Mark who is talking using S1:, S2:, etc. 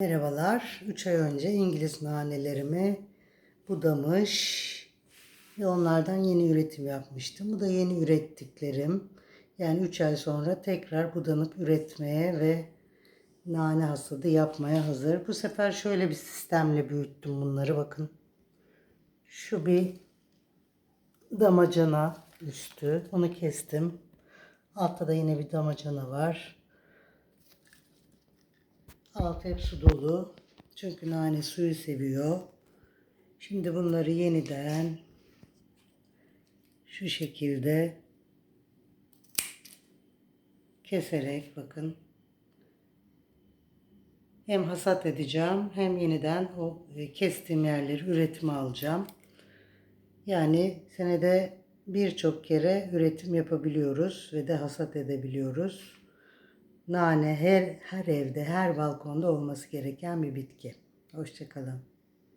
S1: Merhabalar. 3 ay önce İngiliz nanelerimi budamış ve onlardan yeni üretim yapmıştım. Bu da yeni ürettiklerim. Yani 3 ay sonra tekrar budanıp üretmeye ve nane hasadı yapmaya hazır. Bu sefer şöyle bir sistemle büyüttüm bunları bakın. Şu bir damacana üstü. Onu kestim. Altta da yine bir damacana var. Alt hep su dolu. Çünkü nane suyu seviyor. Şimdi bunları yeniden şu şekilde keserek bakın hem hasat edeceğim hem yeniden o e, kestiğim yerleri üretime alacağım. Yani senede birçok kere üretim yapabiliyoruz ve de hasat edebiliyoruz. Nane her her evde, her balkonda olması gereken bir bitki. Hoşçakalın.